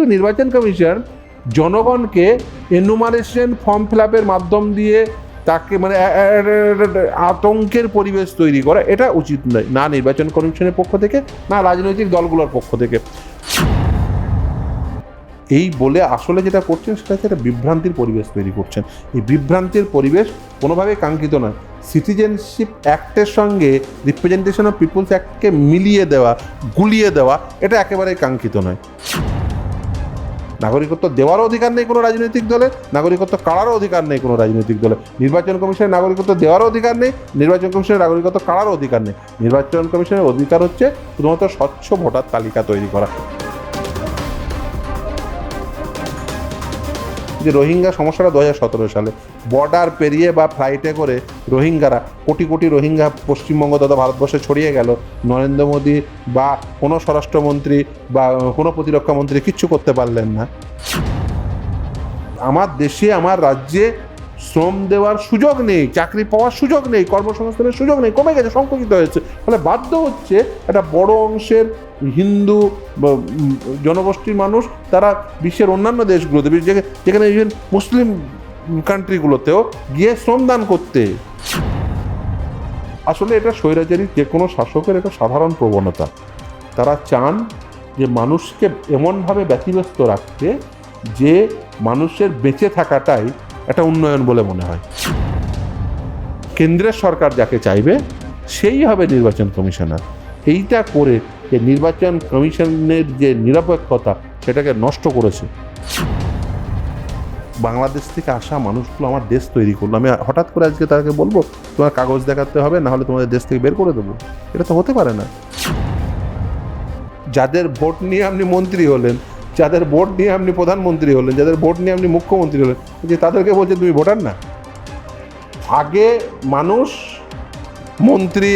কিন্তু নির্বাচন কমিশন জনগণকে এনুমারেশন ফর্ম ফিল আপের মাধ্যম দিয়ে তাকে মানে আতঙ্কের পরিবেশ তৈরি করা, এটা উচিত নয়, না নির্বাচন কমিশনের পক্ষ থেকে, না রাজনৈতিক দলগুলোর পক্ষ থেকে। এই বলে আসলে যেটা করছেন, সেটা হচ্ছে একটা বিভ্রান্তির পরিবেশ তৈরি করছেন। এই বিভ্রান্তির পরিবেশ কোনোভাবেই কাঙ্ক্ষিত নয়। সিটিজেনশিপ অ্যাক্টের সঙ্গে রিপ্রেজেন্টেশন অফ পিপুলস অ্যাক্টকে মিলিয়ে দেওয়া, গুলিয়ে দেওয়া, এটা একেবারেই কাঙ্ক্ষিত নয়। নাগরিকত্ব দেওয়ারও অধিকার নেই কোনো রাজনৈতিক দলে, নাগরিকত্ব কাড়ারও অধিকার নেই কোনো রাজনৈতিক দলে। নির্বাচন কমিশনের নাগরিকত্ব দেওয়ারও অধিকার নেই, নির্বাচন কমিশনের নাগরিকত্ব কাড়ারও অধিকার নেই। নির্বাচন কমিশনের অধিকার হচ্ছে শুধুমাত্র স্বচ্ছ ভোটার তালিকা তৈরি করা। যে রোহিঙ্গা সমস্যাটা দু হাজার সতেরো সালে। বর্ডার পেরিয়ে বা ফ্লাইটে করে রোহিঙ্গারা কোটি কোটি রোহিঙ্গা পশ্চিমবঙ্গ তথা ভারতবর্ষে ছড়িয়ে গেল। নরেন্দ্র মোদী বা কোনো স্বরাষ্ট্রমন্ত্রী বা কোনো প্রতিরক্ষা মন্ত্রী কিচ্ছু করতে পারলেন না। আমার দেশে, আমার রাজ্যে শ্রম দেওয়ার সুযোগ নেই, চাকরি পাওয়ার সুযোগ নেই, কর্মসংস্থানের সুযোগ নেই, কমে গেছে, সংকুচিত হয়েছে। ফলে বাধ্য হচ্ছে একটা বড় অংশের হিন্দু জনগোষ্ঠীর মানুষ, তারা বিশ্বের অন্যান্য দেশগুলোতে, যেখানে- ইভেন মুসলিম কান্ট্রিগুলোতেও গিয়ে শ্রমদান করতে। আসলে এটা স্বৈরাচারী যে কোনো শাসকের এটা সাধারণ প্রবণতা। তারা চান যে মানুষকে এমনভাবে ব্যতিব্যস্ত রাখতে যে মানুষের বেঁচে থাকাটাই একটা উন্নয়ন বলে মনে হয়। কেন্দ্রের সরকার যাকে চাইবে, সেই হবে নির্বাচন কমিশনার। এইটা করে যে নির্বাচন কমিশনের যে নিরপেক্ষতা, সেটাকে নষ্ট করেছে। বাংলাদেশ থেকে আসা মানুষগুলো আমার দেশ তৈরি করল। আমি হঠাৎ করে আজকে তাকে বলব, তোমার কাগজ দেখাতে হবে, না হলে তোমাদের দেশ থেকে বের করে দেবো। এটা তো হতে পারে না। যাদের ভোট নিয়ে আপনি মন্ত্রী হলেন যাদের ভোট নিয়ে আপনি প্রধানমন্ত্রী হলেন, যাদের ভোট নিয়ে আপনি মুখ্যমন্ত্রী হলেন, যে তাদেরকে বলছে তুমি ভোটার না? আগে মানুষ মন্ত্রী,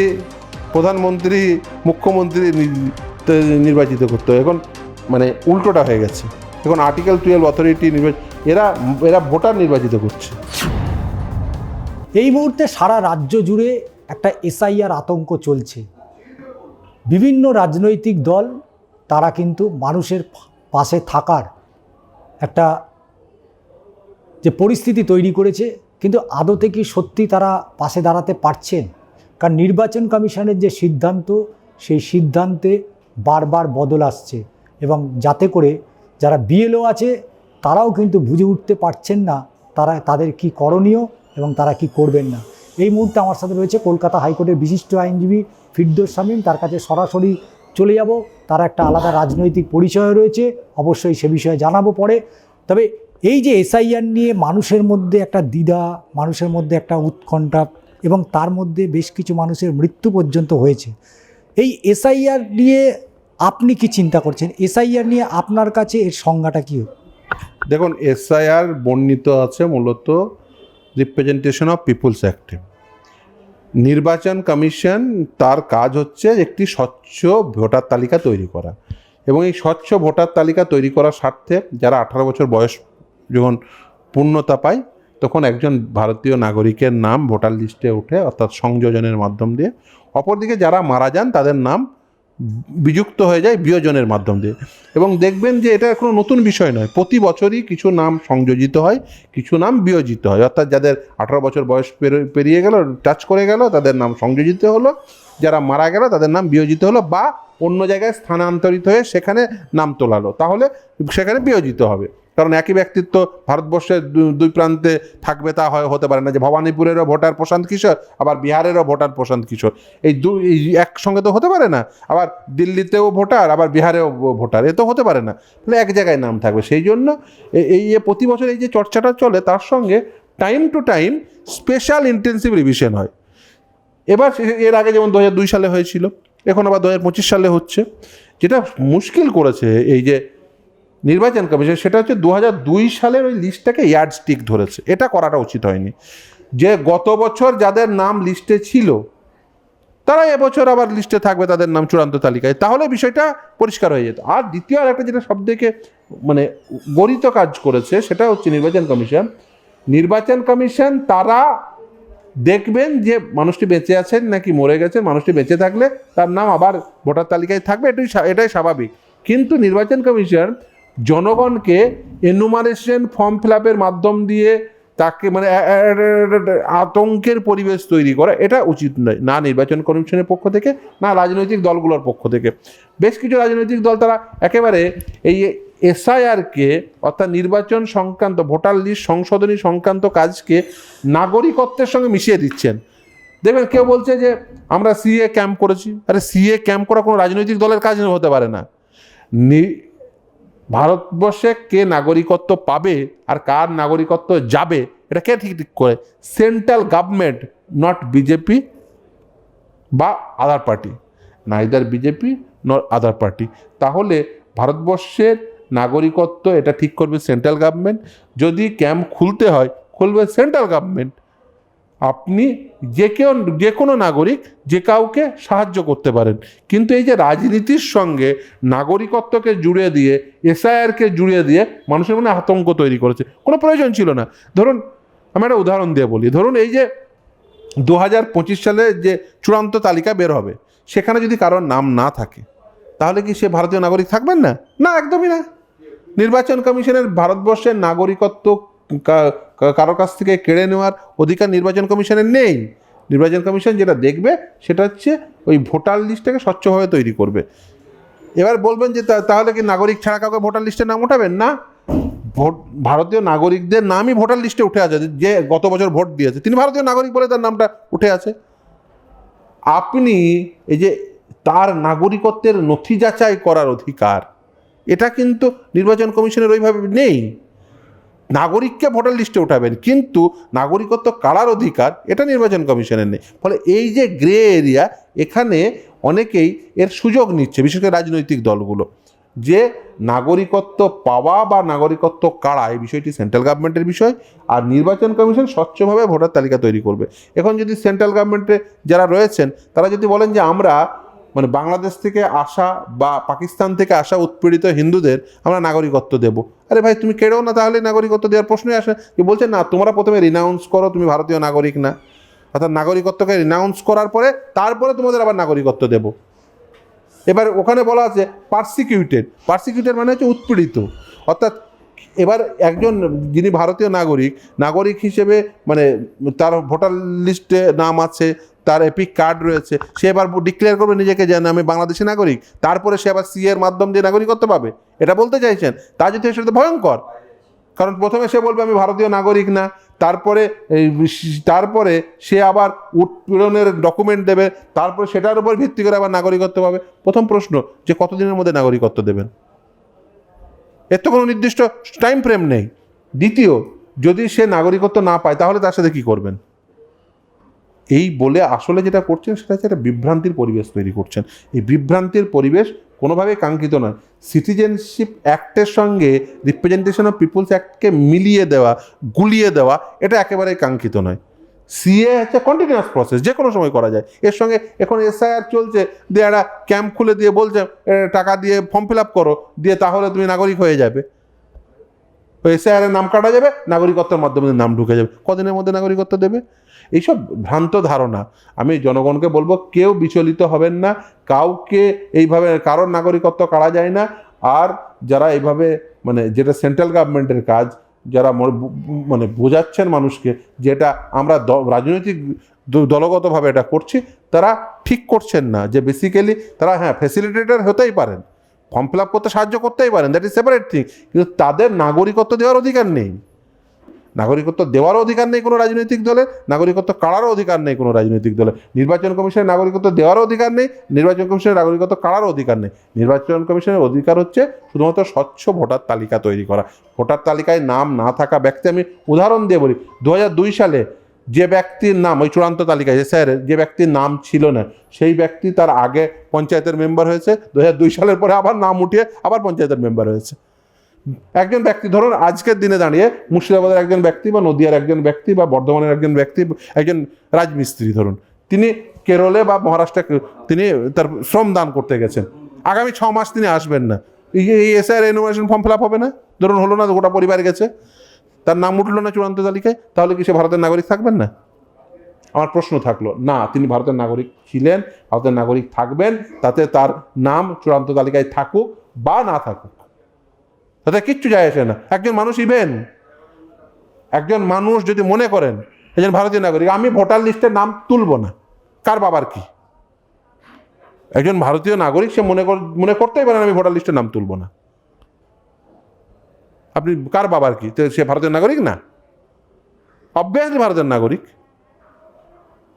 প্রধানমন্ত্রী, মুখ্যমন্ত্রী নির্বাচিত করতো। এখন মানে উল্টোটা হয়ে গেছে। এখন আর্টিকেল টুয়েলভ অথরিটি নির্বাচন, এরা এরা ভোটার নির্বাচিত করছে। এই মুহূর্তে সারা রাজ্য জুড়ে একটা এসআইআর আতঙ্ক চলছে। বিভিন্ন রাজনৈতিক দল, তারা কিন্তু মানুষের পাশে থাকার একটা যে পরিস্থিতি তৈরি করেছে, কিন্তু আদতে কি সত্যি তারা পাশে দাঁড়াতে পারছেন? কারণ নির্বাচন কমিশনের যে সিদ্ধান্ত, সেই সিদ্ধান্তে বারবার বদল আসছে এবং যাতে করে যারা বিএলও আছে, তারাও কিন্তু বুঝে উঠতে পারছেন না তারা, তাদের কি করণীয় এবং তারা কি করবেন না। এই মুহূর্তে আমার সাথে রয়েছে কলকাতা হাইকোর্টের বিশিষ্ট আইনজীবী ফিরদোস শামীম, তার কাছে সরাসরি চলে যাব। তার একটা আলাদা রাজনৈতিক পরিচয় রয়েছে। অবশ্যই সে বিষয়ে জানাব পরে। তবে এই যে এসআইআর নিয়ে মানুষের মধ্যে একটা দ্বিধা, মানুষের মধ্যে একটা উৎকণ্ঠা এবং তার মধ্যে বেশ কিছু মানুষের মৃত্যু পর্যন্ত হয়েছে। এই এসআইআর নিয়ে আপনি কি চিন্তা করছেন? এসআইআর নিয়ে আপনার কাছে এর সংজ্ঞাটা কী? দেখুন, এসআইআর বর্ণিত আছে মূলত রিপ্রেজেন্টেশন অফ পিপুলস অ্যাক্টে নির্বাচন কমিশন তার কাজ হচ্ছে একটি স্বচ্ছ ভোটার তালিকা তৈরি করা। এবং এই স্বচ্ছ ভোটার তালিকা তৈরি করার স্বার্থে যারা আঠারো বছর বয়স যখন পূর্ণতা পায়, তখন একজন ভারতীয় নাগরিকের নাম ভোটার লিস্টে ওঠে অর্থাৎ সংযোজনের মাধ্যম দিয়ে। অপরদিকে যারা মারা যান, তাদের নাম বিযুক্ত হয়ে যায় বিয়োজনের মাধ্যম দিয়ে। এবং দেখবেন যে এটা কোনো নতুন বিষয় নয়। প্রতি বছরই কিছু নাম সংযোজিত হয়, কিছু নাম বিয়োজিত হয়। অর্থাৎ যাদের আঠারো বছর বয়স পেরো- পেরিয়ে গেল, টাচ করে গেল, তাদের নাম সংযোজিত হলো। যারা মারা গেল, তাদের নাম বিয়োজিত হলো বা অন্য জায়গায় স্থানান্তরিত হয়ে সেখানে নাম তোলালো। তাহলে সেখানে বিয়োজিত হবে। কারণ একই ব্যক্তিত্ব ভারতবর্ষের দুই প্রান্তে থাকবে তা হয়, হতে পারে না। যে ভবানীপুরেরও ভোটার প্রশান্ত কিশোর, আবার বিহারেরও ভোটার প্রশান্ত কিশোর। এই দু একসঙ্গে তো হতে পারে না। আবার দিল্লিতেও ভোটার, আবার বিহারেও ভোটার, এ তো হতে পারে না। তাহলে এক জায়গায় নাম থাকবে। সেই জন্য এই প্রতি বছর এই যে চর্চাটা চলে, তার সঙ্গে time to time special intensive revision হয়। এবার এর আগে যেমন দু হাজার দুই সালে হয়েছিল, এখন আবার দু হাজার পঁচিশ সালে হচ্ছে। যেটা মুশকিল করেছে এই যে নির্বাচন কমিশন, সেটা হচ্ছে দু সালের ওই লিস্টটাকে ইয়ার্ড স্টিক ধরেছে। এটা করাটা উচিত হয়নি। যে গত বছর যাদের নাম লিস্টে ছিল তারা এবছর আবার লিস্টে থাকবে তাদের নাম চূড়ান্ত তালিকায়। তাহলে বিষয়টা পরিষ্কার হয়ে যেত। আর দ্বিতীয় আর একটা যেটা সবথেকে মানে গরিত কাজ করেছে, সেটা হচ্ছে নির্বাচন কমিশন। নির্বাচন কমিশন, তারা দেখবেন যে মানুষটি বেঁচে আছেন নাকি মরে গেছেন, মানুষটি বেঁচে থাকলে তার নাম আবার ভোটার তালিকায় থাকবে, এটাই এটাই স্বাভাবিক। কিন্তু নির্বাচন কমিশন জনগণকে এনুমারেশন ফর্ম ফিল আপের মাধ্যম দিয়ে তাকে মানে আতঙ্কের পরিবেশ তৈরি করা, এটা উচিত নয়, না নির্বাচন কমিশনের পক্ষ থেকে, না রাজনৈতিক দলগুলোর পক্ষ থেকে। বেশ কিছু রাজনৈতিক দল তারা একেবারে এই এসআইআরকে, অর্থাৎ নির্বাচন সংক্রান্ত, ভোটার লিস্ট সংশোধনী সংক্রান্ত কাজকে নাগরিকত্বের সঙ্গে মিশিয়ে দিচ্ছেন। দেখবেন কেউ বলছে যে, আমরা সিএ ক্যাম্প করেছি, আরে সিএ ক্যাম্প করা কোনো রাজনৈতিক দলের কাজ হতে পারে নি- ভারতবর্ষে কে নাগরিকত্ব পাবে আর কার নাগরিকত্ব যাবে, এটা কে ঠিক ঠিক করে? সেন্ট্রাল গভর্নমেন্ট, নট বিজেপি বা other party. Neither BJP, not other party. তাহলে ভারতবর্ষের নাগরিকত্ব এটা ঠিক করবে সেন্ট্রাল গভর্নমেন্ট। যদি ক্যাম্প খুলতে হয়, খুলবে সেন্ট্রাল গভর্নমেন্ট। আপনি যে কেউ, যে কোনো নাগরিক যে কাউকে সাহায্য করতে পারেন। কিন্তু এই যে রাজনীতির সঙ্গে নাগরিকত্বকে জুড়ে দিয়ে, এসআইআরকে জুড়ে দিয়ে মানুষের মনে আতঙ্ক তৈরি করেছে, কোনো প্রয়োজন ছিল না। ধরুন, আমি একটা উদাহরণ দিয়ে বলি। ধরুন এই যে দু হাজার পঁচিশ সালে যে চূড়ান্ত তালিকা বের হবে, সেখানে যদি কারোর নাম না থাকে, তাহলে কি সে ভারতীয় নাগরিক থাকবেন না? না, একদমই না। নির্বাচন কমিশনের ভারতবর্ষের নাগরিকত্ব কারও কাছ থেকে কেড়ে নেওয়ার অধিকার নির্বাচন কমিশনের নেই। নির্বাচন কমিশন যেটা দেখবে সেটা হচ্ছে ওই ভোটার লিস্টটাকে স্বচ্ছভাবে তৈরি করবে। এবার বলবেন যে তাহলে কি নাগরিক ছাড়া কাউকে ভোটার লিস্টে নাম উঠাবেন না। ভোট ভারতীয় নাগরিকদের নামই ভোটার লিস্টে উঠে আছে। যে গত বছর ভোট দিয়েছে, তিনি ভারতীয় নাগরিক বলে তার নামটা উঠে আছে। আপনি এই যে তার নাগরিকত্বের নথি যাচাই করার অধিকার, এটা কিন্তু নির্বাচন কমিশনের ওইভাবে নেই। নাগরিককে ভোটার লিস্টে উঠাবেন, কিন্তু নাগরিকত্ব কারার অধিকার এটা নির্বাচন কমিশনের নেই। ফলে এই যে গ্রে এরিয়া, এখানে অনেকেই এর সুযোগ নিচ্ছে, বিশেষ করে রাজনৈতিক দলগুলো। যে নাগরিকত্ব পাওয়া বা নাগরিকত্ব কারা এই বিষয়টি সেন্ট্রাল গভর্নমেন্টের বিষয়, আর নির্বাচন কমিশন স্বচ্ছভাবে ভোটার তালিকা তৈরি করবে। এখন যদি সেন্ট্রাল গভর্নমেন্টে যারা রয়েছেন, তারা যদি বলেন যে আমরা মানে বাংলাদেশ থেকে আসা বা পাকিস্তান থেকে আসা উৎপীড়িত হিন্দুদের আমরা নাগরিকত্ব দেব। আরে ভাই, তুমি কেড়েও না তাহলে নাগরিকত্ব দেওয়ার প্রশ্নই আসে। যে বলছে? না, তোমরা প্রথমে রিনাউন্স করো, তুমি ভারতীয় নাগরিক না। অর্থাৎ নাগরিকত্বকে রিনাউন্স করার পরে তারপরে তোমাদের আবার নাগরিকত্ব দেব। এবার ওখানে বলা আছে পার্সিকিউটেড পার্সিকিউটেড মানে হচ্ছে উৎপীড়িত। অর্থাৎ এবার একজন যিনি ভারতীয় নাগরিক নাগরিক হিসেবে মানে তার ভোটার লিস্টে নাম আছে তার এপিক কার্ড রয়েছে, সে এবার ডিক্লেয়ার করবে নিজেকে যে আমি বাংলাদেশি নাগরিক। তারপরে সে আবার সি এর মাধ্যম দিয়ে নাগরিকত্ব পাবে। এটা বলতে চাইছেন তা যদি সেটা ভয়ঙ্কর, কারণ প্রথমে সে বলবে, আমি ভারতীয় নাগরিক না। তারপরে তারপরে সে আবার উৎপীড়নের ডকুমেন্ট দেবে। তারপরে সেটার উপর ভিত্তি করে আবার নাগরিকত্ব পাবে। প্রথম প্রশ্ন, যে কতদিনের মধ্যে নাগরিকত্ব দেবেন? এর তো কোনো নির্দিষ্ট টাইম ফ্রেম নেই। দ্বিতীয়, যদি সে নাগরিকত্ব না পায়, তাহলে তার সাথে কী করবেন? এই বলে আসলে যেটা করছেন সেটা হচ্ছে একটা বিভ্রান্তির পরিবেশ তৈরি করছেন। এই বিভ্রান্তির পরিবেশ কোনোভাবেই কাঙ্ক্ষিত নয়। সিটিজেনশিপ অ্যাক্টের সঙ্গে রিপ্রেজেন্টেশন অফ পিপুলস অ্যাক্টকে মিলিয়ে দেওয়া, গুলিয়ে দেওয়া, এটা একেবারেই কাঙ্ক্ষিত নয়। সিএ হচ্ছে কন্টিনিউয়াস প্রসেস যে কোনো সময় করা যায়। এর সঙ্গে এখন এসআইআর চলছে, দিয়ে একটা ক্যাম্প খুলে দিয়ে বলছে টাকা দিয়ে ফর্ম ফিল আপ করো, দিয়ে তাহলে তুমি নাগরিক হয়ে যাবে। এসআইআর নাম কাটা যাবে, নাগরিকত্বের মাধ্যমে নাম ঢুকে যাবে। কদিনের মধ্যে নাগরিকত্ব দেবে? এইসব ভ্রান্ত ধারণা। আমি জনগণকে বলব, কেউ বিচলিত হবেন না, কাউকে এইভাবে, কারোর নাগরিকত্ব কাড়া যায় না। আর যারা এইভাবে মানে যেটা সেন্ট্রাল গভর্নমেন্টের কাজ, যারা মানে বোঝাচ্ছেন মানুষকে যেটা আমরা রাজনৈতিক দলগতভাবে এটা করছি, তারা ঠিক করছেন না। যে বেসিক্যালি তারা হ্যাঁ ফ্যাসিলিটেটর হতেই পারেন ফর্ম ফিল আপ করতে সাহায্য করতেই পারেন দ্যাট ইজ সেপারেট থিং কিন্তু তাদের নাগরিকত্ব দেওয়ার অধিকার নেই। নাগরিকত্ব দেওয়ারও অধিকার নেই কোনো রাজনৈতিক দলে, নাগরিকত্ব কাড়ারও অধিকার নেই কোনো রাজনৈতিক দলে। নির্বাচন কমিশনের নাগরিকত্ব দেওয়ারও অধিকার নেই, নির্বাচন কমিশনের নাগরিকত্ব কাড়ারও অধিকার নেই। নির্বাচন কমিশনের অধিকার হচ্ছে শুধুমাত্র স্বচ্ছ ভোটার তালিকা তৈরি করা। ভোটার তালিকায় নাম না থাকা ব্যক্তি আমি উদাহরণ দিয়ে বলি দু হাজার দুই সালে যে ব্যক্তির নাম, ওই চূড়ান্ত তালিকায় যে স্যার, যে ব্যক্তির নাম ছিল না, সেই ব্যক্তি তার আগে পঞ্চায়েতের মেম্বার হয়েছে দু হাজার দুই সালের পরে আবার নাম উঠিয়ে আবার পঞ্চায়েতের মেম্বার হয়েছে। একজন ব্যক্তি, ধরুন আজকের দিনে দাঁড়িয়ে মুর্শিদাবাদের একজন ব্যক্তি বা নদিয়ার একজন ব্যক্তি বা বর্ধমানের একজন ব্যক্তি, একজন রাজমিস্ত্রি ধরুন, তিনি কেরলে বা মহারাষ্ট্রে তিনি তার শ্রম দান করতে গেছেন। আগামী ছ মাস তিনি আসবেন না। এই এসআইআর এনোভেশন ফর্ম ফিল হবে না? ধরুন হলো না, গোটা পরিবার গেছে। তার নাম উঠল না চূড়ান্ত তালিকায়, তাহলে কি সে ভারতের নাগরিক থাকবেন না? আমার প্রশ্ন থাকল, না, তিনি ভারতের নাগরিক ছিলেন, ভারতের নাগরিক থাকবেন, তাতে তার নাম চূড়ান্ত তালিকায় থাকুক বা না থাকুক। তাতে কিচ্ছু যায় আসে না। একজন মানুষ ইভেন একজন মানুষ যদি মনে করেন একজন ভারতীয় নাগরিক, আমি ভোটার লিস্টের নাম তুলব না। কার বাবার কি? একজন ভারতীয় নাগরিক, সে মনে কর, মনে করতেই পারেন আমি ভোটার লিস্টের নাম তুলব না। আপনি, কার বাবার কি? সে ভারতীয় নাগরিক না? অবভিয়াসলি ভারতের নাগরিক।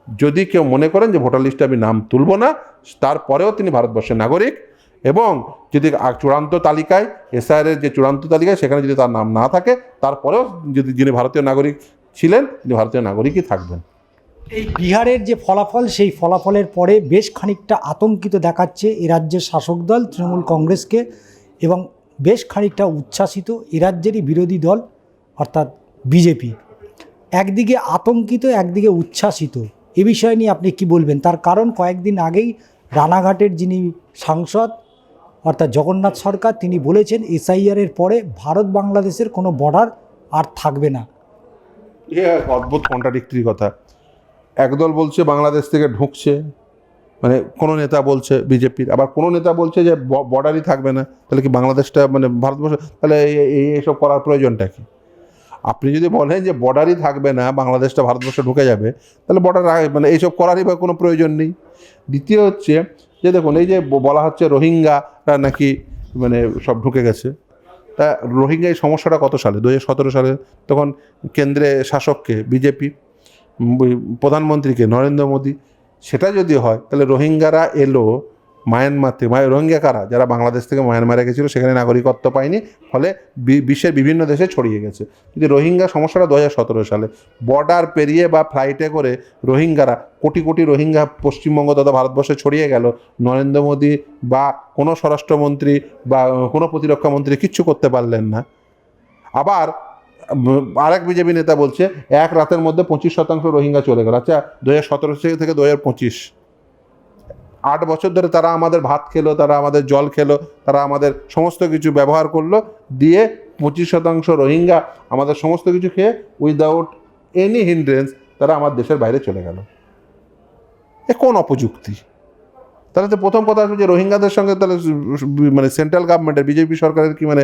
যদি কেউ মনে করেন যে ভোটার লিস্টে আমি নাম তুলব না, তারপরেও তিনি ভারতবর্ষের নাগরিক এবং যদি চূড়ান্ত তালিকায় এসআইআর যে চূড়ান্ত তালিকায় সেখানে যদি তার নাম না থাকে, তারপরেও যদি যিনি ভারতীয় নাগরিক ছিলেন, তিনি ভারতীয় নাগরিকই থাকবেন। এই বিহারের যে ফলাফল, সেই ফলাফলের পরে বেশ খানিকটা আতঙ্কিত দেখাচ্ছে এ রাজ্যের শাসক দল, তৃণমূল কংগ্রেসকে এবং বেশ খানিকটা উচ্ছ্বাসিত এ রাজ্যেরই বিরোধী দল, অর্থাৎ বিজেপি। একদিকে আতঙ্কিত, একদিকে উচ্ছ্বাসিত। এ বিষয় নিয়ে আপনি কি বলবেন? তার কারণ কয়েকদিন আগেই রানাঘাটের যিনি সাংসদ অর্থাৎ জগন্নাথ সরকার তিনি বলেছেন এসআইআরের পরে ভারত বাংলাদেশের কোনো বর্ডার আর থাকবে না। অদ্ভুত কন্ট্রাডিক্টরি কথা। একদল বলছে বাংলাদেশ থেকে ঢুকছে মানে কোনো নেতা বলছে বিজেপির, আবার কোনো নেতা বলছে যে বর্ডারই থাকবে না, তাহলে কি বাংলাদেশটা মানে ভারতবর্ষ, তাহলে এই- এই এইসব করার প্রয়োজনটা কি? আপনি যদি বলেন যে বর্ডারই থাকবে না, বাংলাদেশটা ভারতবর্ষে ঢুকে যাবে, তাহলে বর্ডার মানে এইসব করারই বা কোনো প্রয়োজন নেই। দ্বিতীয় হচ্ছে যে দেখুন, এই যে বলা হচ্ছে রোহিঙ্গারা নাকি মানে সব ঢুকে গেছে। তা রোহিঙ্গা এই সমস্যাটা কত সালে? দু সালে তখন কেন্দ্রে শাসককে, বিজেপি প্রধানমন্ত্রীকে নরেন্দ্র মোদী, সেটা যদি হয়, তাহলে রোহিঙ্গারা এলো মায়ানমার থেকে মানে রোহিঙ্গা কারা? যারা বাংলাদেশ থেকে মায়ানমারে গেছিল, সেখানে নাগরিকত্ব পায়নি, ফলে বিশ্বের বিভিন্ন দেশে ছড়িয়ে গেছে। কিন্তু রোহিঙ্গা সমস্যাটা দু সতেরো সালে বর্ডার পেরিয়ে বা ফ্লাইটে করে রোহিঙ্গারা কোটি কোটি রোহিঙ্গা পশ্চিমবঙ্গ তথা ভারতবর্ষে ছড়িয়ে গেল, নরেন্দ্র মোদী বা কোনো স্বরাষ্ট্রমন্ত্রী বা কোনো প্রতিরক্ষা মন্ত্রী কিচ্ছু করতে পারলেন না। আবার আরেক বিজেপি নেতা বলছে, এক রাতের মধ্যে পঁচিশ শতাংশ রোহিঙ্গা চলে গেল। আচ্ছা দু হাজার সতেরো থেকে দু হাজার পঁচিশ আট বছর ধরে তারা আমাদের ভাত খেলো, তারা আমাদের জল খেলো, তারা আমাদের সমস্ত কিছু ব্যবহার করল, দিয়ে পঁচিশ শতাংশ রোহিঙ্গা আমাদের সমস্ত কিছু খেয়ে উইদাউট এনি হিন্ড্রেন্স তারা আমার দেশের বাইরে চলে গেল। এ কোন অপযুক্তি? তাহলে তো প্রথম কথা হচ্ছে যে রোহিঙ্গাদের সঙ্গে তাহলে মানে সেন্ট্রাল গভর্নমেন্টের বিজেপি সরকারের কি মানে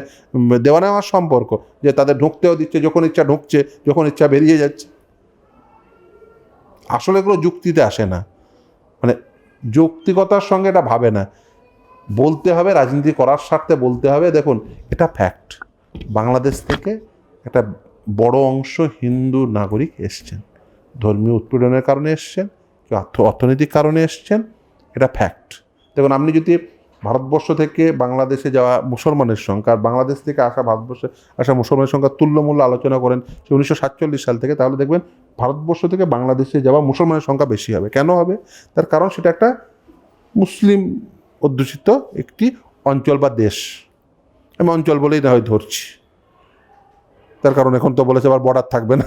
দেওয়া নেওয়ার সম্পর্ক? যে তাদের ঢুকতেও দিচ্ছে, যখন ইচ্ছা ঢুকছে, যখন ইচ্ছা বেরিয়ে যাচ্ছে। আসলে এগুলো যুক্তিতে আসে না। মানে যৌক্তিকতার সঙ্গে এটা ভাবে না। বলতে হবে, রাজনীতি করার স্বার্থে বলতে হবে। দেখুন, এটা ফ্যাক্ট বাংলাদেশ থেকে একটা বড় অংশ হিন্দু নাগরিক এসছেন। ধর্মীয় উৎপীড়নের কারণে এসছেন, কেউ অর্থ- অর্থনৈতিক কারণে এসছেন, এটা ফ্যাক্ট দেখুন, আপনি যদি ভারতবর্ষ থেকে বাংলাদেশে যাওয়া মুসলমানের সংখ্যা আর বাংলাদেশ থেকে আসা ভারতবর্ষে আসা মুসলমানের সংখ্যা তুল্যমূল্য আলোচনা করেন সে উনিশশো সাতচল্লিশ সাল থেকে। তাহলে দেখবেন ভারতবর্ষ থেকে বাংলাদেশে যাওয়া মুসলমানের সংখ্যা বেশি হবে। কেন হবে? তার কারণ সেটা একটা মুসলিম অধ্যুষিত একটি অঞ্চল বা দেশ। আমি অঞ্চল বলেই না হয় ধরছি। তার কারণ এখন তো বলেছে আবার বর্ডার থাকবে না।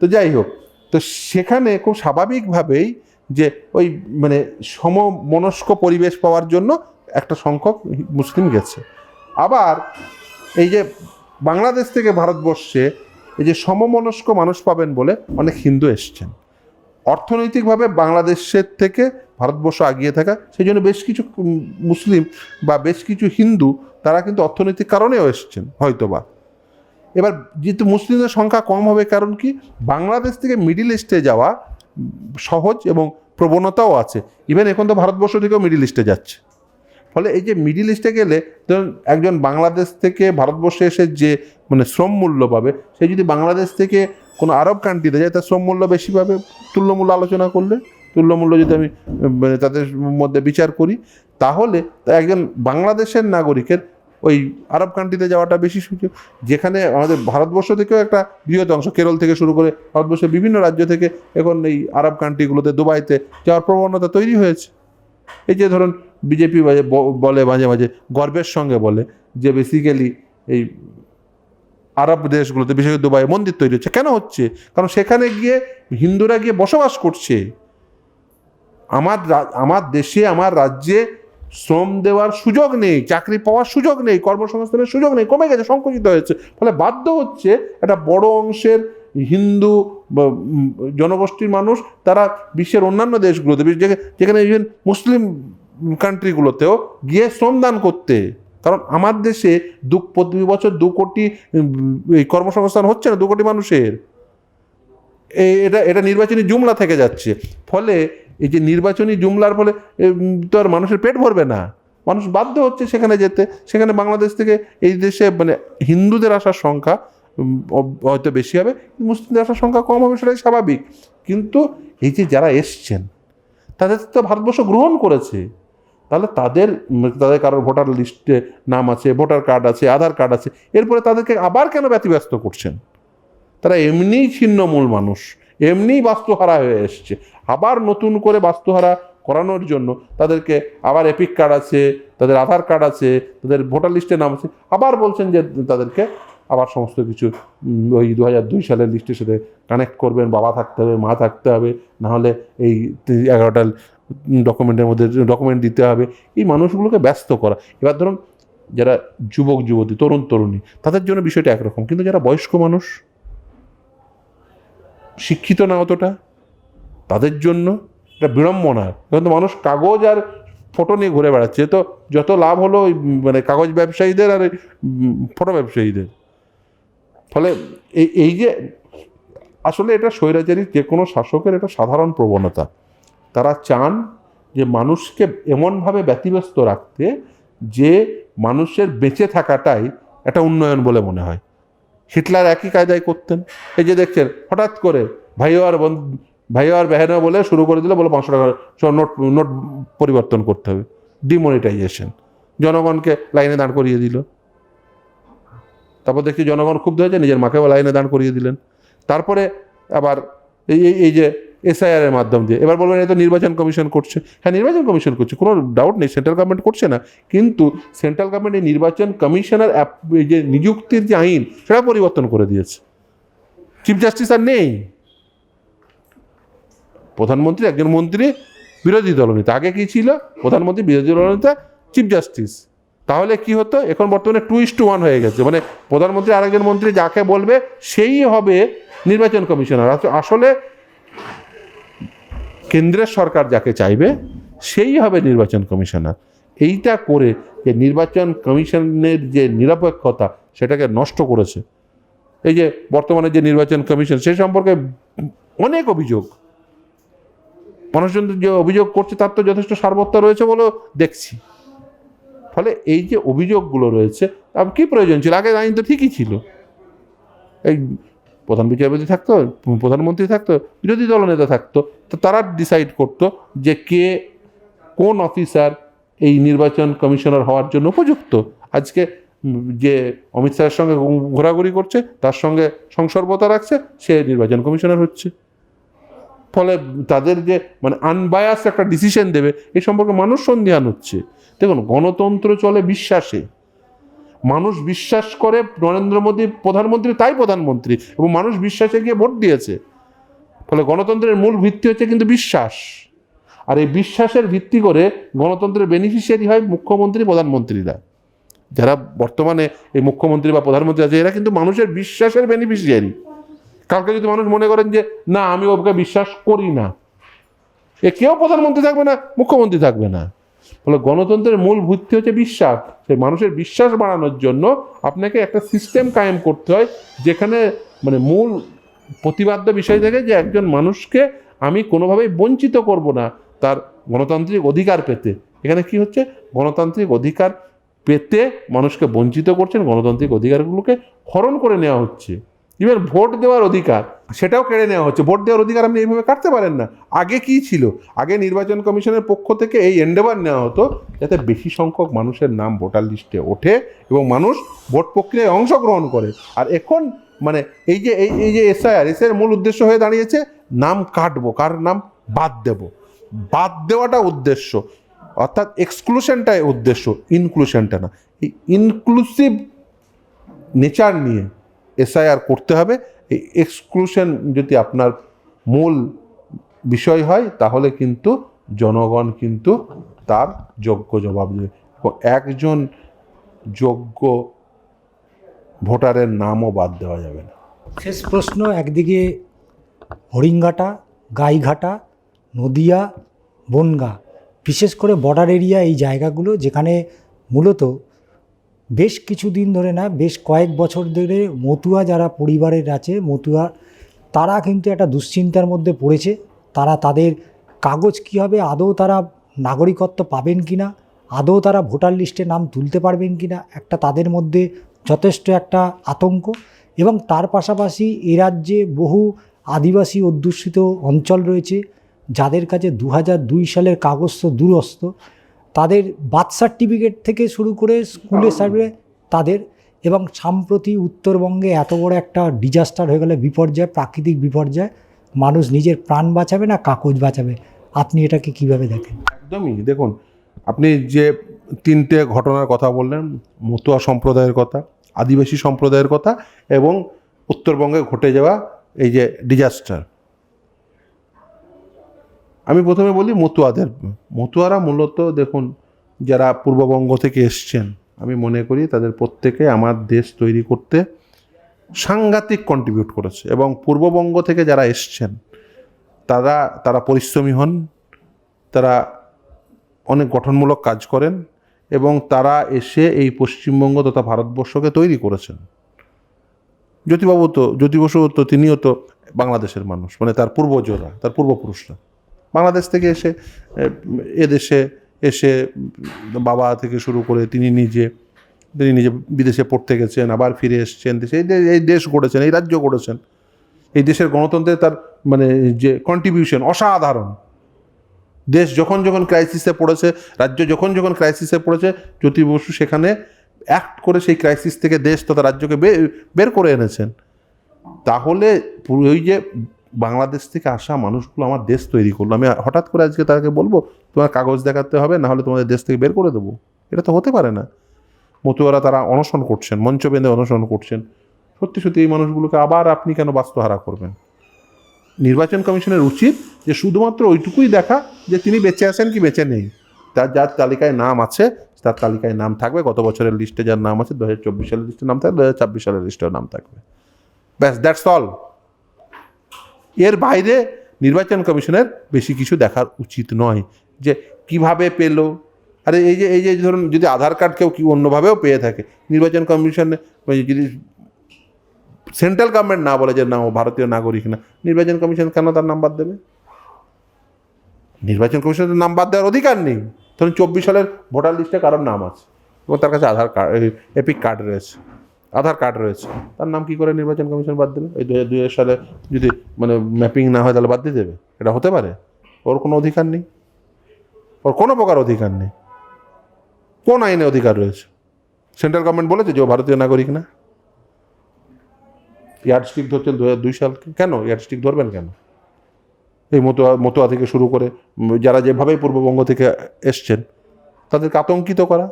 তো যাই হোক, তো সেখানে খুব স্বাভাবিকভাবেই যে ওই মানে সমমনস্ক পরিবেশ পাওয়ার জন্য একটা সংখ্যক মুসলিম গেছে। আবার এই যে বাংলাদেশ থেকে ভারতবর্ষে এই যে সমমনস্ক মানুষ পাবেন বলে অনেক হিন্দু এসছেন। অর্থনৈতিকভাবে বাংলাদেশের থেকে ভারতবর্ষ আগিয়ে থাকা, সেই জন্য বেশ কিছু মুসলিম বা বেশ কিছু হিন্দু তারা কিন্তু অর্থনৈতিক কারণেও এসছেন হয়তোবা। এবার যেহেতু মুসলিমদের সংখ্যা কম হবে, কারণ কি? বাংলাদেশ থেকে মিডিল ইস্টে যাওয়া সহজ এবং প্রবণতাও আছে। ইভেন এখন তো ভারতবর্ষ থেকেও মিডিল ইস্টে যাচ্ছে। ফলে এই যে মিডিল ইস্টে গেলে ধরুন একজন বাংলাদেশ থেকে ভারতবর্ষে এসে যে মানে শ্রম মূল্য পাবে, সে যদি বাংলাদেশ থেকে কোনো আরব কান্ট্রিতে যায়, তার শ্রম মূল্য বেশি পাবে? তুল্যমূল্য আলোচনা করলে? তুল্যমূল্য যদি আমি মানে তাদের মধ্যে বিচার করি, তাহলে একজন বাংলাদেশের নাগরিকের ওই আরব কান্ট্রিতে যাওয়াটা বেশি সুযোগ। যেখানে আমাদের ভারতবর্ষ থেকেও একটা বৃহৎ অংশ, কেরল থেকে শুরু করে ভারতবর্ষের বিভিন্ন রাজ্য থেকে এখন এই আরব কান্ট্রিগুলোতে দুবাইতে যাওয়ার প্রবণতা তৈরি হয়েছে। এই যে ধরুন বিজেপি বলে মাঝে মাঝে, গর্বের সঙ্গে বলে যে বেসিক্যালি এই আরব দেশগুলোতে বিশেষ করে দুবাই মন্দির তৈরি হচ্ছে। কেন হচ্ছে? কারণ সেখানে গিয়ে হিন্দুরা গিয়ে বসবাস করছে। আমার আমার দেশে, আমার রাজ্যে শ্রম দেওয়ার সুযোগ নেই, চাকরি পাওয়ার সুযোগ নেই, কর্মসংস্থানের সুযোগ নেই, কমে গেছে, সংকুচিত হয়েছে। ফলে বাধ্য হচ্ছে একটা বড় অংশের হিন্দু জনগোষ্ঠীর মানুষ, তারা বিশ্বের অন্যান্য দেশগুলোতে, যেখানে ইভেন মুসলিম কান্ট্রিগুলোতেও গিয়ে শ্রমদান করতে। কারণ আমার দেশে দু প্রতি বছর দু কোটি এই কর্মসংস্থান হচ্ছে না, দু কোটি মানুষের। এটা এটা নির্বাচনী জুমলা থেকে যাচ্ছে। ফলে এই যে নির্বাচনী জুমলার ফলে তো আর মানুষের পেট ভরবে না। মানুষ বাধ্য হচ্ছে সেখানে যেতে। সেখানে বাংলাদেশ থেকে এই দেশে মানে হিন্দুদের আসার সংখ্যা হয়তো বেশি হবে, মুসলিমদের আসার সংখ্যা কম হবে সেটাই স্বাভাবিক। কিন্তু এই যে যারা এসছেন, তাদের তো ভারতবর্ষ গ্রহণ করেছে। তাহলে তাদের তাদের কারোর ভোটার লিস্টে নাম আছে, ভোটার কার্ড আছে, আধার কার্ড আছে, এরপরে তাদেরকে আবার কেন ব্যতিব্যস্ত করছেন? তারা এমনিই ছিন্নমূল মানুষ, এমনিই বাস্তুহারা হয়ে এসছে। আবার নতুন করে বাস্তুহারা করানোর জন্য তাদেরকে আবার এপিক কার্ড আছে, তাদের আধার কার্ড আছে, তাদের ভোটার লিস্টে নাম আছে, আবার বলছেন যে তাদেরকে আবার সমস্ত কিছু ওই দু হাজার দুই সালের লিস্টের সাথে কানেক্ট করবেন, বাবা থাকতে হবে, মা থাকতে হবে, নাহলে এই এগারোটা ডকুমেন্টের মধ্যে ডকুমেন্ট দিতে হবে। এই মানুষগুলোকে ব্যস্ত করা। এবার ধরুন, যারা যুবক, যুবতী, তরুণ, তরুণী, তাদের জন্য বিষয়টা একরকম। কিন্তু যারা বয়স্ক মানুষ, শিক্ষিত না অতটা, তাদের জন্য এটা বিড়ম্বনা। এখন তো মানুষ কাগজ আর ফটো নিয়ে ঘুরে বেড়াচ্ছে। তো যত লাভ হলো ওই মানে কাগজ ব্যবসায়ীদের আর ফটো ব্যবসায়ীদের। ফলে এই এই যে, আসলে এটা স্বৈরাচারী যে কোনো শাসকের এটা সাধারণ প্রবণতা। তারা চান যে মানুষকে এমনভাবে ব্যতিব্যস্ত রাখতে যে মানুষের বেঁচে থাকাটাই একটা উন্নয়ন বলে মনে হয়। হিটলার একই কায়দায় করতেন। এই যে দেখছেন, হঠাৎ করে ভাইও আর বন্ধ, ভাইও আর বেহেনা বলে শুরু করে দিল, বলে পাঁচশো টাকা নোট নোট পরিবর্তন করতে হবে। ডিমনিটাইজেশন। জনগণকে লাইনে দাঁড় করিয়ে দিল। তারপর দেখছি জনগণ ক্ষুব্ধ হয়েছে, নিজের মাকেও লাইনে দাঁড় করিয়ে দিলেন। তারপরে আবার এই- এই যে এসআইআর এর মাধ্যম দিয়ে। এবার বলবেন এই তো নির্বাচন কমিশন করছে। হ্যাঁ নির্বাচন কমিশন করছে, কোনো ডাউট নেই সেন্ট্রাল গভর্নমেন্ট করছে না। কিন্তু সেন্ট্রাল গভর্নমেন্ট এই নির্বাচন কমিশনের যে নিযুক্তির যে আইন সেটা পরিবর্তন করে দিয়েছে। চিফ জাস্টিস আর নেই। প্রধানমন্ত্রী একজন মন্ত্রী, বিরোধী দলনেতা আগে কি ছিল? প্রধানমন্ত্রী, বিরোধী দলনেতা চিফ জাস্টিস তাহলে কি হতো? এখন বর্তমানে টু ইস টু ওয়ান হয়ে গেছে। মানে প্রধানমন্ত্রী আরেকজন মন্ত্রী যাকে বলবে, সেই হবে নির্বাচন কমিশনার। আসলে কেন্দ্রের সরকার যাকে চাইবে, সেই হবে নির্বাচন কমিশনার। এইটা করে যে নির্বাচন কমিশনের যে নিরপেক্ষতা, সেটাকে নষ্ট করেছে। এই যে বর্তমানে যে নির্বাচন কমিশন, সে সম্পর্কে অনেক অভিযোগ। মানুষজন যে অভিযোগ করছে, তার তো যথেষ্ট সারবত্তা রয়েছে বলেও দেখছি। ফলে এই যে অভিযোগগুলো রয়েছে আর কি প্রয়োজন ছিল? আগে আইন তো ঠিকই ছিল। এই প্রধান বিচারপতি থাকতো, প্রধানমন্ত্রী থাকতো, বিরোধী দলনেতা থাকতো, তো তারা ডিসাইড করতো যে কে কোন অফিসার এই নির্বাচন কমিশনার হওয়ার জন্য উপযুক্ত। আজকে যে অমিত শাহের সঙ্গে ঘোরাঘুরি করছে, তার সঙ্গে সংসর্বতা রাখছে, সে নির্বাচন কমিশনার হচ্ছে। ফলে তাদের যে মানে আনবায়াস একটা ডিসিশন দেবে এই সম্পর্কে মানুষ সন্ধিহান হচ্ছে। দেখুন, গণতন্ত্র চলে বিশ্বাসে। মানুষ বিশ্বাস করে নরেন্দ্র মোদী প্রধানমন্ত্রী, তাই প্রধানমন্ত্রী। এবং মানুষ বিশ্বাসে গিয়ে ভোট দিয়েছে। ফলে গণতন্ত্রের মূল ভিত্তি হচ্ছে কিন্তু বিশ্বাস। আর এই বিশ্বাসের ভিত্তি করে গণতন্ত্রের বেনিফিশিয়ারি হয় মুখ্যমন্ত্রী, প্রধানমন্ত্রীরা। যারা বর্তমানে এই মুখ্যমন্ত্রী বা প্রধানমন্ত্রী আছে, এরা কিন্তু মানুষের বিশ্বাসের বেনিফিশিয়ারি কালকে যদি মানুষ মনে করেন যে, না, আমি ওকে বিশ্বাস করি না। এ কেউ প্রধানমন্ত্রী থাকবে না, মুখ্যমন্ত্রী থাকবে না। ফলে গণতন্ত্রের মূল ভিত্তি হচ্ছে বিশ্বাস। সেই মানুষের বিশ্বাস বাড়ানোর জন্য আপনাকে একটা সিস্টেম কায়েম করতে হয়, যেখানে মানে মূল প্রতিবাদ্য বিষয় থেকে যে একজন মানুষকে আমি কোনোভাবেই বঞ্চিত করব না তার গণতান্ত্রিক অধিকার পেতে। এখানে কি হচ্ছে? গণতান্ত্রিক অধিকার পেতে মানুষকে বঞ্চিত করছেন, গণতান্ত্রিক অধিকারগুলোকে হরণ করে নেওয়া হচ্ছে। ইভেন ভোট দেওয়ার অধিকার সেটাও কেড়ে নেওয়া হচ্ছে। ভোট দেওয়ার অধিকার আপনি এইভাবে কাটতে পারেন না। আগে কি ছিল? আগে নির্বাচন কমিশনের পক্ষ থেকে এই এন্ডেভার নেওয়া হতো যাতে বেশি সংখ্যক মানুষের নাম ভোটার লিস্টে ওঠে এবং মানুষ ভোট প্রক্রিয়ায় অংশগ্রহণ করে। আর এখন মানে এই যে, এই এই যে এসআইআর এসআইআর মূল উদ্দেশ্য হয়ে দাঁড়িয়েছে নাম কাটবো, কার নাম বাদ দেব। বাদ দেওয়াটা উদ্দেশ্য, অর্থাৎ এক্সক্লুশনটাই উদ্দেশ্য ইনক্লুশনটা না। এই ইনক্লুসিভ নেচার নিয়ে এসআইআর করতে হবে। এই এক্সক্লুশন যদি আপনার মূল বিষয় হয়, তাহলে কিন্তু জনগণ কিন্তু তার যোগ্য জবাব দেবে। এবং একজন যোগ্য ভোটারের নামও বাদ দেওয়া যাবে না। শেষ প্রশ্ন, একদিকে হরিঙ্গাটা, গাইঘাটা, নদিয়া, বনগা। বিশেষ করে বর্ডার এরিয়া এই জায়গাগুলো যেখানে মূলত বেশ কিছুদিন ধরে না, বেশ কয়েক বছর ধরে মতুয়া যারা পরিবারের আছে, মতুয়া, তারা কিন্তু একটা দুশ্চিন্তার মধ্যে পড়েছে। তারা তাদের কাগজ কী হবে, আদৌ তারা নাগরিকত্ব পাবেন কি না, আদৌ তারা ভোটার লিস্টে নাম তুলতে পারবেন কি না, একটা তাদের মধ্যে যথেষ্ট একটা আতঙ্ক। এবং তার পাশাপাশি এ রাজ্যে বহু আদিবাসী অধ্যুষিত অঞ্চল রয়েছে, যাদের কাছে দু সালের কাগজ তো দূরস্থ তাদের বার্থ সার্টিফিকেট থেকে শুরু করে স্কুলে সার্ভে তাদের এবং সাম্প্রতি উত্তরবঙ্গে এত বড় একটা ডিজাস্টার হয়ে গেলে বিপর্যয়, প্রাকৃতিক বিপর্যয়, মানুষ নিজের প্রাণ বাঁচাবে না কাগজ বাঁচাবে? আপনি এটাকে কীভাবে দেখেন? একদমই। দেখুন, আপনি যে তিনটে ঘটনার কথা বললেন, মতুয়া সম্প্রদায়ের কথা, আদিবাসী সম্প্রদায়ের কথা এবং উত্তরবঙ্গে ঘটে যাওয়া এই যে ডিজাস্টার আমি প্রথমে বলি মতুয়াদের। মতুয়ারা মূলত দেখুন, যারা পূর্ববঙ্গ থেকে এসছেন, আমি মনে করি তাদের প্রত্যেকে আমার দেশ তৈরি করতে সাংঘাতিক কন্ট্রিবিউট করেছে এবং পূর্ববঙ্গ থেকে যারা এসছেন, তারা তারা পরিশ্রমী হন, তারা অনেক গঠনমূলক কাজ করেন এবং তারা এসে এই পশ্চিমবঙ্গ তথা ভারতবর্ষকে তৈরি করেছেন। জ্যোতিবাবু তো জ্যোতি বসু তো তিনিও তো বাংলাদেশের মানুষ মানে তার পূর্বজরা, তার পূর্বপুরুষরা। বাংলাদেশ থেকে এসে এদেশে এসে বাবা থেকে শুরু করে তিনি নিজে তিনি নিজে বিদেশে পড়তে গেছেন, আবার ফিরে এসছেন, দেশে এই দেশ গড়েছেন, এই রাজ্য গড়েছেন। এই দেশের গণতন্ত্রে তার মানে যে কন্ট্রিবিউশন অসাধারণ। দেশ যখন যখন ক্রাইসিসে পড়েছে, রাজ্য যখন যখন ক্রাইসিসে পড়েছে জ্যোতি বসু সেখানে অ্যাক্ট করে সেই ক্রাইসিস থেকে দেশ তথা রাজ্যকে বের করে এনেছেন। তাহলে ওই যে বাংলাদেশ থেকে আসা মানুষগুলো আমার দেশ তৈরি করল। আমি হঠাৎ করে আজকে তাকে বলব, তোমার কাগজ দেখাতে হবে না হলে তোমাদের দেশ থেকে বের করে দেবো। এটা তো হতে পারে না। মতুয়ারা তারা অনশন করছেন, মঞ্চ বেঁধে অনশন করছেন। সত্যি সত্যি এই মানুষগুলোকে আবার আপনি কেন বাস্তুহারা করবেন? নির্বাচন কমিশনের উচিত যে শুধুমাত্র ওইটুকুই দেখা যে তিনি বেঁচে আছেন কি বেঁচে নেই। তার যার তালিকায় নাম আছে, তার তালিকায় নাম থাকবে। গত বছরের লিস্টে যার নাম আছে, দু হাজার চব্বিশ সালের লিস্টে নাম থাকবে, দু হাজার ছাব্বিশ সালের লিস্টেও নাম থাকবে। ব্যাস, দ্যাটস অল। এর বাইরে নির্বাচন কমিশনের বেশি কিছু দেখার উচিত নয় যে কীভাবে পেল। আরে এই যে এই যে ধরুন যদি আধার কার্ড কেউ কি অন্যভাবেও পেয়ে থাকে, নির্বাচন কমিশনে যদি সেন্ট্রাল গভর্নমেন্ট না বলে যে না, ও ভারতীয় নাগরিক না, নির্বাচন কমিশন কেন তার নাম্বার দেবে? নির্বাচন কমিশনের নাম বাদ দেওয়ার অধিকার নেই। ধরুন চব্বিশ সালের ভোটার লিস্টে কারোর নাম আছে, এবং তার কাছে আধার কার্ড, এপিক কার্ড রয়েছে। আধার কার্ড রয়েছে। তার নাম কি করে নির্বাচন কমিশন বাদ দেবে? এই দু হাজার দুই সালে যদি মানে ম্যাপিং না হয় তাহলে বাদ দিয়ে দেবে। এটা হতে পারে। ওর কোনো অধিকার নেই। ওর কোনো প্রকার অধিকার নেই। কোন আইনে অধিকার রয়েছে? সেন্ট্রাল গভর্নমেন্ট বলেছে যে ও ভারতীয় নাগরিক না। ইয়ার্ডস্টিক ধরছেন দু দুই সাল কেন? ইয়ার্ডস্টিক ধরবেন কেন? এই মতুয়া মতুয়া থেকে শুরু করে যারা যেভাবেই পূর্ববঙ্গ থেকে এসছেন, তাদেরকে আতঙ্কিত করা।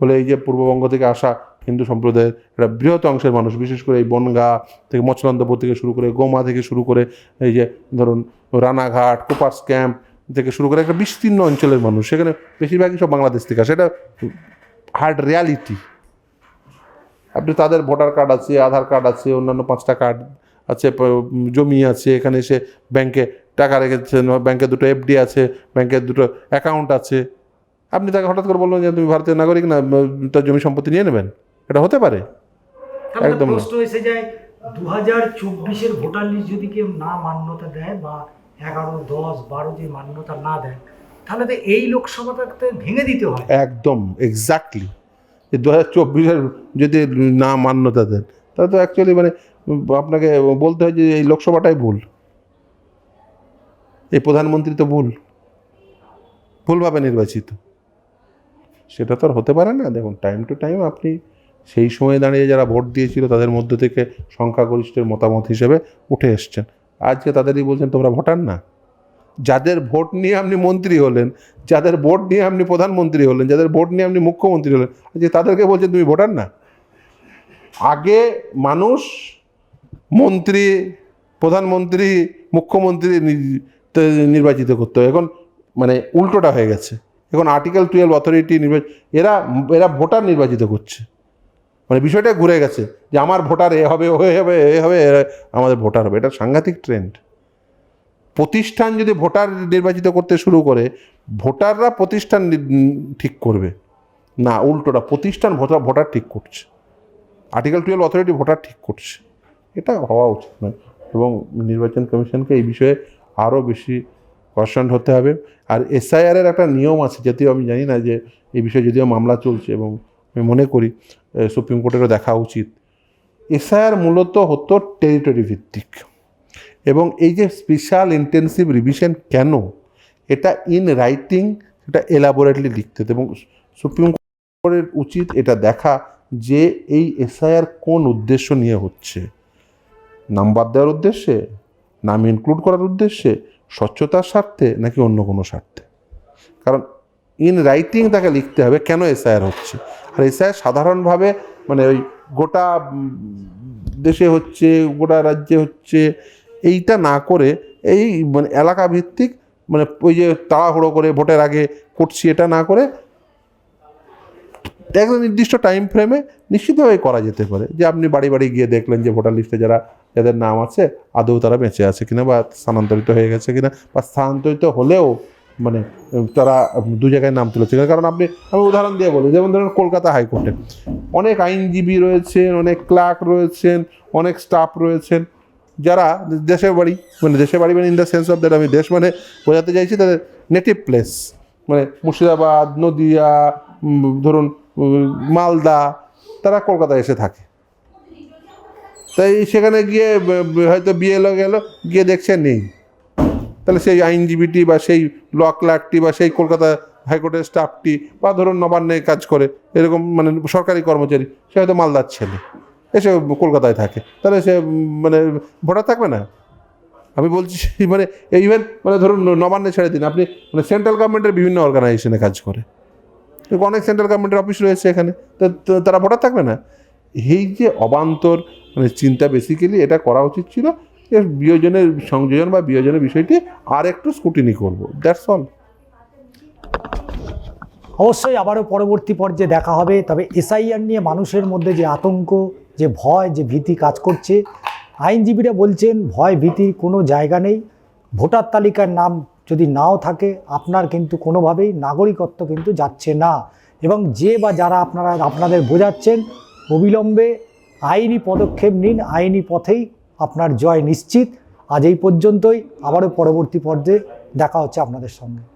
বলে এই যে পূর্ববঙ্গ থেকে আসা হিন্দু সম্প্রদায়ের একটা বৃহৎ অংশের মানুষ, বিশেষ করে এই বনগা থেকে মচলন্দপুর থেকে শুরু করে গোমা থেকে শুরু করে এই যে ধরুন রানাঘাট কোপার্স ক্যাম্প থেকে শুরু করে একটা বিস্তীর্ণ অঞ্চলের মানুষ, সেখানে বেশিরভাগই সব বাংলাদেশ থেকে আসে। এটা হার্ড রিয়ালিটি আপনি তাদের ভোটার কার্ড আছে, আধার কার্ড আছে, অন্যান্য পাঁচটা কার্ড আছে জমি আছে, এখানে এসে ব্যাংকে টাকা রেখেছেন ব্যাংকে দুটো এফডি আছে ব্যাংকের দুটো অ্যাকাউন্ট আছে। আপনি তাকে হঠাৎ করে বললেন যে তুমি ভারতীয় নাগরিক না তার জমি সম্পত্তি নিয়ে নেবেন। এটা হতে পারে। একদম প্রশ্ন এসে যায় দু হাজার চব্বিশের ভোটার লিস্ট যদি কেউ না মান্যতা দেয় বা এগারো দশ বারো যে মান্যতা না দেয় তাহলে তো এই লোকসভাটাতে ভেঙে দিতে হয়। একদম এক্স্যাক্টলি দু হাজার চব্বিশের যদি না মান্যতা দেন তাহলে তো অ্যাকচুয়ালি মানে আপনাকে বলতে হয় যে এই লোকসভাটাই ভুল। এই প্রধানমন্ত্রী তো ভুল। ভুলভাবে নির্বাচিত। সেটা তো আর হতে পারে না। দেখুন টাইম টু টাইম আপনি সেই সময়ে দাঁড়িয়ে যারা ভোট দিয়েছিল, তাদের মধ্য থেকে সংখ্যাগরিষ্ঠের মতামত হিসেবে উঠে এসছেন। আজকে তাদেরই বলছেন, তোমরা ভোটার না? যাদের ভোট নিয়ে আপনি মন্ত্রী হলেন, যাদের ভোট নিয়ে আপনি প্রধানমন্ত্রী হলেন, যাদের ভোট নিয়ে আপনি মুখ্যমন্ত্রী হলেন, আজকে তাদেরকে বলছেন, তুমি ভোটার না? আগে মানুষ মন্ত্রী, প্রধানমন্ত্রী, মুখ্যমন্ত্রী নির্বাচিত করতে। হবে এখন মানে উল্টোটা হয়ে গেছে। এখন আর্টিকেল টুয়েলভ অথরিটি নির্বাচন, এরা এরা ভোটার নির্বাচিত করছে। মানে বিষয়টা ঘুরে গেছে যে আমার ভোটার এ হবে, ও হবে, এ হবে আমাদের ভোটার হবে। এটা সাংঘাতিক ট্রেন্ড প্রতিষ্ঠান যদি ভোটার নির্বাচিত করতে শুরু করে, ভোটাররা প্রতিষ্ঠান ঠিক করবে। না, উল্টোটা, প্রতিষ্ঠান ভোটার ভোটার ঠিক করছে। আর্টিকেল টুয়েলভ অথরিটি ভোটার ঠিক করছে। এটা হওয়া উচিত নয়। এবং নির্বাচন কমিশনকে এই বিষয়ে আরও বেশি কনসার্ন হতে হবে। আর এসআইআর এর একটা নিয়ম আছে, যদিও আমি জানি না যে এই বিষয়ে যদিও মামলা চলছে এবং আমি মনে করি সুপ্রিম কোর্টেরও দেখা উচিত। এসআইআর মূলত হতো টেরিটরি ভিত্তিক। এবং এই যে স্পেশাল ইন্টেন্সিভ রিভিশন কেন, এটা ইন রাইটিং এটা এলাবোরেটলি লিখতে এবং সুপ্রিম কোর্টের উচিত এটা দেখা যে এই এসআইআর কোন উদ্দেশ্য নিয়ে হচ্ছে। নাম্বার দেওয়ার উদ্দেশ্যে, নাম ইনক্লুড করার উদ্দেশ্যে স্বচ্ছতার স্বার্থে নাকি অন্য কোনো স্বার্থে? কারণ ইন রাইটিং তাকে লিখতে হবে, কেন এসআইআর হচ্ছে? আর এসআইআর সাধারণভাবে মানে ওই গোটা দেশে হচ্ছে, গোটা রাজ্যে হচ্ছে, এইটা না করে এই মানে এলাকা ভিত্তিক মানে ওই যে তাড়াহুড়ো করে ভোটের আগে করছি এটা না করে একটা নির্দিষ্ট টাইম ফ্রেমে নিশ্চিতভাবে করা যেতে পারে। যে আপনি বাড়ি বাড়ি গিয়ে দেখলেন যে ভোটার লিস্টে যারা যাদের নাম আছে, আদৌ তারা বেঁচে আছে কিনা বা স্থানান্তরিত হয়ে গেছে কিনা বা স্থানান্তরিত হলেও মানে তারা দু জায়গায় নাম তুলেছে কারণ আপনি, আমি উদাহরণ দিয়ে বলি, যেমন ধরুন কলকাতা হাইকোর্টে অনেক আইনজীবী রয়েছেন, অনেক ক্লার্ক রয়েছেন, অনেক স্টাফ রয়েছেন, যারা দেশের বাড়ি মানে দেশের বাড়ি মানে in the sense of that আমি দেশ মানে বোঝাতে চাইছি তাদের নেটিভ প্লেস মানে মুর্শিদাবাদ, নদিয়া ধরুন মালদা, তারা কলকাতায় এসে থাকে। তাই সেখানে গিয়ে হয়তো বিএলও গেল, গিয়ে দেখছে নেই। তাহলে সেই আইনজীবীটি বা সেই ল ক্লার্কটি বা সেই কলকাতা হাইকোর্টের স্টাফটি বা ধরুন নবান্নে কাজ করে, এরকম মানে সরকারি কর্মচারী, সে হয়তো মালদার ছেলে এসে কলকাতায় থাকে। তাহলে সে মানে ভোটার থাকবে না? আমি বলছি মানে ইভেন মানে ধরুন নবান্নে ছেড়ে দিন। আপনি মানে সেন্ট্রাল গভর্নমেন্টের বিভিন্ন অর্গানাইজেশনে কাজ করে। অনেক সেন্ট্রাল গভর্নমেন্টের অফিস রয়েছে এখানে। তো, তারা ভোটার থাকবে না? এই যে অবান্তর মানে চিন্তা বেসিক্যালি এটা করা উচিত ছিল যে বিয়োজনের সংযোজন বা বিয়োজনের বিষয়টি আর একটু স্কুটিনি করব। দ্যাটস অল অবশ্যই আবারও পরবর্তী পর্যায়ে দেখা হবে, তবে এসআইআর নিয়ে মানুষের মধ্যে যে আতঙ্ক, যে ভয়, যে ভীতি কাজ করছে, আইনজীবীরা বলছেন ভয় ভীতির কোনো জায়গা নেই। ভোটার তালিকার নাম যদি নাও থাকে, আপনার কিন্তু কোনোভাবেই নাগরিকত্ব কিন্তু যাচ্ছে না। এবং যে বা যারা আপনারা, আপনাদের বোঝাচ্ছেন অবিলম্বে আইনি পদক্ষেপ নিন, আইনি পথেই আপনার জয় নিশ্চিত। আজ এই পর্যন্তই, আবারও পরবর্তী পর্যায়ে দেখা হচ্ছে আপনাদের সঙ্গে।